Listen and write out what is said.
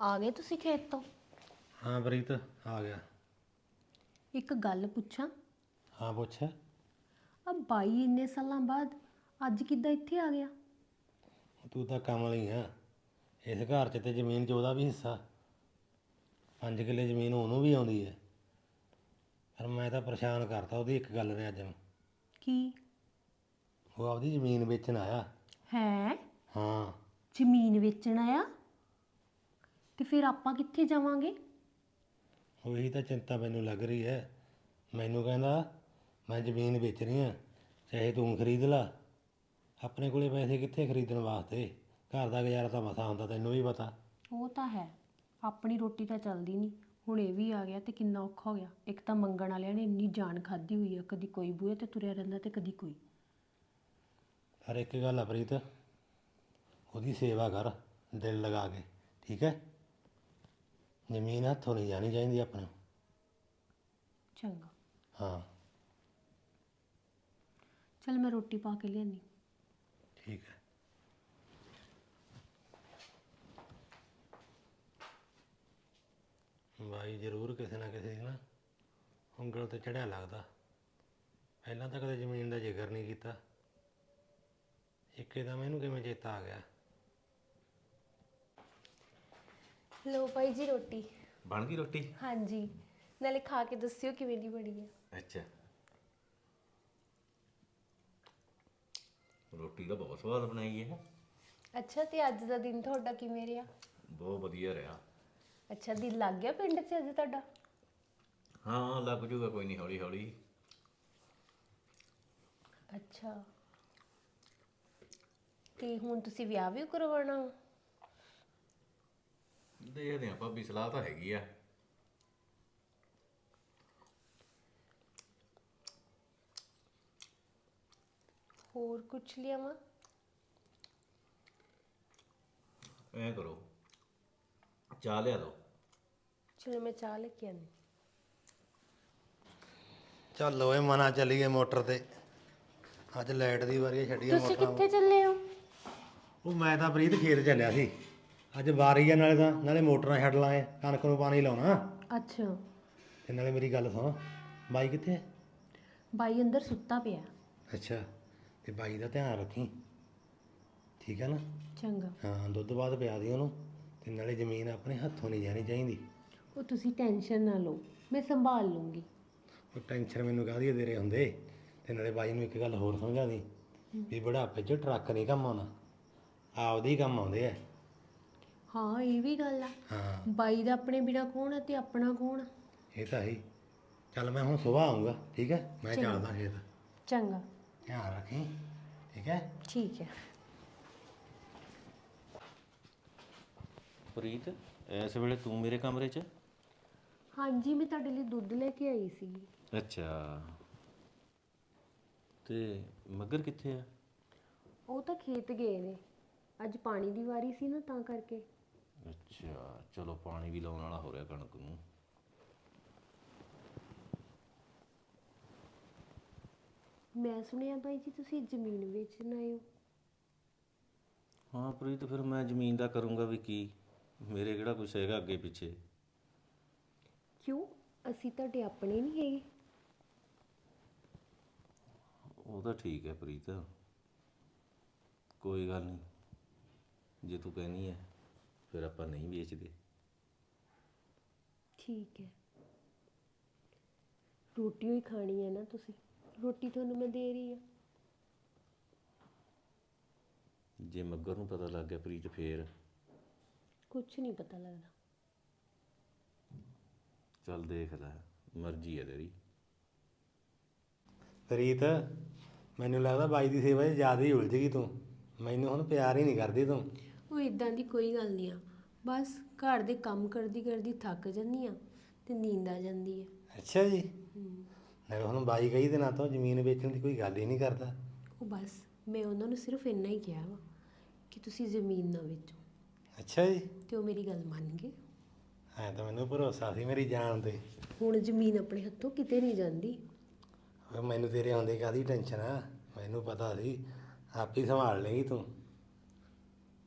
ਆ ਗਏ ਤੁਸੀਂ ਖੇਤ ਤੋਂ? ਹਾਂ ਪ੍ਰੀਤ ਆ ਗਿਆ। ਇੱਕ ਗੱਲ ਪੁੱਛਾਂ? ਹਾਂ ਪੁੱਛ। ਆ ਬਾਈ ਇੰਨੇ ਸਾਲਾਂ ਬਾਅਦ ਅੱਜ ਕਿੱਦਾਂ ਇੱਥੇ ਆ ਗਿਆ? ਤੂੰ ਤਾਂ ਕਮਲੀ ਆ। ਇਸ ਘਰ 'ਚ ਤੇ ਜ਼ਮੀਨ 'ਚ ਉਹਦਾ ਵੀ ਹਿੱਸਾ। ਪੰਜ ਕਿੱਲੇ ਜ਼ਮੀਨ ਉਹਨੂੰ ਵੀ ਆਉਂਦੀ ਹੈ। ਪਰ ਮੈਂ ਤਾਂ ਪਰੇਸ਼ਾਨ ਕਰਤਾ ਉਹਦੀ ਇੱਕ ਗੱਲ ਨੇ ਅੱਜ। ਕੀ? ਉਹ ਆਪਦੀ ਜ਼ਮੀਨ ਵੇਚਣ ਆਇਆ। ਹੈ? ਹਾਂ। ਜ਼ਮੀਨ ਵੇਚਣ ਆਇਆ? ਤੇ ਫਿਰ ਆਪਾਂ ਕਿੱਥੇ ਜਾਵਾਂਗੇ? ਉਹੀ ਤਾਂ ਚਿੰਤਾ ਮੈਨੂੰ ਲੱਗ ਰਹੀ ਹੈ। ਮੈਨੂੰ ਕਹਿੰਦਾ ਮੈਂ ਜ਼ਮੀਨ ਵੇਚ ਰਹੀ ਹਾਂ ਚਾਹੇ ਤੂੰ ਖਰੀਦ ਲਾ। ਆਪਣੇ ਕੋਲੇ ਪੈਸੇ ਕਿੱਥੇ ਖਰੀਦਣ ਵਾਸਤੇ? ਘਰ ਦਾ ਗੁਜ਼ਾਰਾ ਤਾਂ ਮਸਾ ਹੁੰਦਾ ਤੈਨੂੰ ਵੀ ਪਤਾ। ਉਹ ਤਾਂ ਹੈ। ਆਪਣੀ ਰੋਟੀ ਤਾਂ ਚੱਲਦੀ ਨਹੀਂ। ਹੁਣ ਇਹ ਵੀ ਆ ਗਿਆ ਤੇ ਕਿੰਨਾ ਔਖਾ ਹੋ ਗਿਆ। ਇੱਕ ਤਾਂ ਮੰਗਣ ਵਾਲਿਆਂ ਨੇ ਇੰਨੀ ਜਾਨ ਖਾਦੀ ਹੋਈ ਆ ਕਦੀ ਕੋਈ ਬੂਹੇ ਤੇ ਤੁਰਿਆ ਰਹਿੰਦਾ ਤੇ ਕਦੀ ਕੋਈ। ਪਰ ਇੱਕ ਗੱਲ ਆ ਪ੍ਰੀਤ ਉਹਦੀ ਸੇਵਾ ਕਰ ਦਿਲ ਲਗਾ ਕੇ। ਠੀਕ ਹੈ? ਜ਼ਮੀਨ ਹੱਥੋਂ ਨਹੀਂ ਜਾਣੀ ਚਾਹੀਦੀ ਆਪਣੇ ਚੰਗਾ। ਹਾਂ। ਚਲ ਮੈਂ ਰੋਟੀ ਪਾ ਕੇ ਲਿਆਨੀ। ਠੀਕ ਹੈ। ਬਾਈ ਜ਼ਰੂਰ ਕਿਸੇ ਨਾ ਕਿਸੇ ਦੀ ਨਾ ਉਂਗਲ ਤੇ ਚੜਿਆ ਲੱਗਦਾ। ਪਹਿਲਾਂ ਤਾਂ ਕਦੇ ਜ਼ਮੀਨ ਦਾ ਜ਼ਿਕਰ ਨਹੀਂ ਕੀਤਾ। ਇੱਕੇ ਦਾ ਮੈਨੂੰ ਕਿਵੇਂ ਚੇਤਾ ਆ ਗਿਆ? ਲੋ ਭਾਈ ਜੀ ਰੋਟੀ। ਬਣ ਗਈ ਰੋਟੀ? ਹਾਂਜੀ। ਨਾਲੇ ਖਾ ਕੇ ਦੱਸਿਓ ਕਿਵੇਂ ਦੀ ਬਣੀ ਹੈ ਅੱਛਾ। ਰੋਟੀ ਤਾਂ ਬਹੁਤ ਸਵਾਦ ਬਣਾਈ ਹੈ। ਅੱਛਾ ਤੇ ਅੱਜ ਦਾ ਦਿਨ ਤੁਹਾਡਾ ਕਿਵੇਂ ਰਿਹਾ? ਬਹੁਤ ਵਧੀਆ ਰਿਹਾ। ਅੱਛਾ ਦਿਲ ਲੱਗ ਗਿਆ ਪਿੰਡ 'ਚ ਅੱਜ ਤੁਹਾਡਾ? ਹਾਂ ਲੱਗ ਜੂਗਾ ਕੋਈ ਨਹੀਂ ਹੌਲੀ ਹੌਲੀ ਅੱਛਾ। ਤੇ ਹੁਣ ਤੁਸੀਂ ਵਿਆਹ ਵੀ ਕਰਵਾਉਣਾ? ਦੇਖਦੇ ਆਪਾਂ ਭਾਬੀ ਸਲਾਹ ਤਾਂ ਹੈਗੀ ਆ। ਹੋਰ ਕੁਛ ਲਿਆਵਾਂ ਐਂ ਕਰੋ ਚਾਹ ਲਿਆ ਦੋ। ਚਲੋ ਮੈਂ ਚਾਹ ਲੈ ਕੇ ਆਉਂਦੀ। ਚੱਲ ਓਏ ਮਨਾ ਚੱਲੀਏ ਮੋਟਰ ਤੇ। ਅੱਜ ਲਾਈਟ ਦੀ ਵਾਰੀ ਛੱਡੀਏ ਤੁਸੀਂ ਮੋਟਰ ਕਿੱਥੇ ਚੱਲੇ ਹੋ? ਉਹ ਮੈਂ ਤਾਂ ਪ੍ਰੀਤ ਖੇਤ ਚੱਲਿਆ ਸੀ। ਅੱਜ ਵਾਰੀ ਆ ਨਾਲੇ ਤਾਂ ਨਾਲੇ ਮੋਟਰਾਂ ਛੱਡ ਲਾਂਗੇ ਕਣਕ ਨੂੰ ਪਾਣੀ ਲਾਉਣਾ। ਅੱਛਾ। ਤੇ ਨਾਲੇ ਮੇਰੀ ਗੱਲ ਸੁਣ ਬਾਈ ਕਿੱਥੇ ਹੈ ਬਾਈ ਅੰਦਰ ਸੁੱਤਾ ਪਿਆ। ਅੱਛਾ ਤੇ ਬਾਈ ਦਾ ਧਿਆਨ ਰੱਖੀ। ਠੀਕ ਹੈ ਨਾ? ਚੰਗਾ। ਹਾਂ ਦੁੱਧ ਬਾਅਦ ਪਿਆ ਦੀ ਉਹਨੂੰ ਤੇ ਨਾਲੇ ਜ਼ਮੀਨ ਆਪਣੇ ਹੱਥੋਂ ਨਹੀਂ ਜਾਣੀ ਚਾਹੀਦੀ। ਉਹ ਤੁਸੀਂ ਟੈਨਸ਼ਨ ਨਾ ਲਓ ਮੈਂ ਸੰਭਾਲ ਲੂੰਗੀ। ਉਹ ਟੈਨਸ਼ਨ ਮੈਨੂੰ ਕਾਹਦੀ ਦੇ ਰਹੇ ਹੁੰਦੇ? ਤੇ ਨਾਲੇ ਬਾਈ ਨੂੰ ਇੱਕ ਗੱਲ ਹੋਰ ਸਮਝਾ ਦੀ ਵੀ ਬੁਢਾਪੇ 'ਚ ਟਰੱਕ ਨਹੀਂ ਕੰਮ ਆਉਣਾ ਆਪਦੇ ਹੀ ਕੰਮ ਆਉਂਦੇ ਆ। ਹਾਂ ਇਹ ਵੀ ਗੱਲ ਆ। ਹਾਂ। ਬਾਈ ਦਾ ਆਪਣੇ ਬਿਨਾ ਕੌਣ ਆ ਤੇ ਆਪਣਾ ਕੌਣ ਆ? ਇਹ ਤਾਂ ਹੈ ਹੀ। ਚੱਲ ਮੈਂ ਹੁਣ ਸਵੇਰ ਆਉਂਗਾ ਠੀਕ ਹੈ? ਮੈਂ ਚੱਲਦਾ ਖੇਤ। ਚੰਗਾ। ਧਿਆਨ ਰੱਖੀ ਠੀਕ ਹੈ? ਠੀਕ ਹੈ। ਪ੍ਰੀਤ ਇਸ ਵੇਲੇ ਤੂੰ ਮੇਰੇ ਕਮਰੇ 'ਚ? ਹਾਂਜੀ ਮੈਂ ਤੁਹਾਡੇ ਲਈ ਦੁੱਧ ਲੈ ਕੇ ਆਈ ਸੀ। ਅੱਛਾ। ਤੇ ਮਗਰ ਕਿੱਥੇ ਆ? ਉਹ ਤਾਂ ਖੇਤ ਗਏ ਨੇ। ਅੱਜ ਪਾਣੀ ਦੀ ਵਾਰੀ ਸੀ ਨਾ ਤਾਂ ਕਰਕੇ। ਅੱਛਾ ਚਲੋ ਪਾਣੀ ਵੀ ਲਾਉਣ ਵਾਲਾ ਹੋ ਰਿਹਾ ਕਣਕ ਨੂੰ। ਮੈਂ ਸੁਣਿਆ ਬਾਈ ਜੀ ਤੁਸੀਂ ਜ਼ਮੀਨ ਵੇਚਣ ਆਏ ਹੋ। ਹਾਂ ਪ੍ਰੀਤ ਫਿਰ ਮੈਂ ਜ਼ਮੀਨ ਦਾ ਕਰੂੰਗਾ ਵੀ ਕੀ? ਮੇਰੇ ਕਿਹੜਾ ਕੁਛ ਹੈਗਾ ਅੱਗੇ ਪਿੱਛੇ? ਕਿਉਂ? ਅਸੀਂ ਤੁਹਾਡੇ ਆਪਣੇ ਨਹੀਂ ਹੈਗੇ। ਉਹ ਤਾਂ ਠੀਕ ਹੈ ਪ੍ਰੀਤ। ਕੋਈ ਗੱਲ ਨਹੀਂ। ਜੇ ਤੂੰ ਕਹਿਨੀ ਹੈ। ਫਿਰ ਆਪਾਂ ਨਹੀਂ ਵੇਚਦੇ। ਠੀਕ ਹੈ। ਰੋਟੀ ਹੋਈ ਖਾਣੀ ਹੈ ਨਾ ਤੁਸੀਂ। ਰੋਟੀ ਤੁਹਾਨੂੰ ਮੈਂ ਦੇ ਰਹੀ ਹਾਂ। ਜੇ ਮੱਗਰ ਨੂੰ ਪਤਾ ਲੱਗ ਗਿਆ ਪ੍ਰੀਤ ਫੇਰ। ਕੁਝ ਨਹੀਂ ਪਤਾ ਲੱਗਦਾ। ਚੱਲ ਦੇਖ ਲੈ ਮਰਜ਼ੀ ਹੈ ਤੇਰੀ। ਪ੍ਰੀਤ ਮੈਨੂੰ ਲੱਗਦਾ ਬਾਈ ਦੀ ਸੇਵਾ 'ਚ ਜ਼ਿਆਦਾ ਹੀ ਉਲਝ ਗਈ ਤੂੰ। ਮੈਨੂੰ ਹੁਣ ਪਿਆਰ ਹੀ ਨਹੀਂ ਕਰਦੀ ਤੂੰ। ਉਹ ਇਦਾਂ ਦੀ ਕੋਈ ਗੱਲ ਨਹੀਂ ਆ। ਬਸ ਘਰ ਦੇ ਕੰਮ ਕਰਦੀ ਕਰਦੀ ਥੱਕ ਜਾਂਦੀ ਆ ਤੇ ਨੀਂਦ ਆ ਜਾਂਦੀ ਹੈ। ਅੱਛਾ ਜੀ। ਨਹੀਂ ਹੁਣ ਬਾਈ ਕਈ ਦਿਨਾਂ ਤੋਂ ਜ਼ਮੀਨ ਵੇਚਣ ਦੀ ਕੋਈ ਗੱਲ ਹੀ ਨਹੀਂ ਕਰਦਾ। ਉਹ ਬਸ ਮੈਂ ਉਹਨਾਂ ਨੂੰ ਸਿਰਫ ਇੰਨਾ ਹੀ ਕਿਹਾ ਵਾ ਕਿ ਤੁਸੀਂ ਜ਼ਮੀਨ ਨਾ ਵੇਚੋ। ਅੱਛਾ ਜੀ। ਤੇ ਉਹ ਮੇਰੀ ਗੱਲ ਮੰਨ ਗਏ। ਐ ਤਾਂ ਮੈਨੂੰ ਭਰੋਸਾ ਸੀ ਮੇਰੀ ਜਾਨ ਤੇ। ਹੁਣ ਜ਼ਮੀਨ ਆਪਣੇ ਹੱਥੋਂ ਕਿਤੇ ਨਹੀਂ ਜਾਂਦੀ। ਓਏ ਮੈਨੂੰ ਤੇਰੇ ਹੁੰਦੇ ਕਾਦੀ ਟੈਨਸ਼ਨ ਆ? ਮੈਨੂੰ ਪਤਾ ਸੀ। ਆਪ ਹੀ ਸੰਭਾਲ ਲੇਗੀ ਤੂੰ।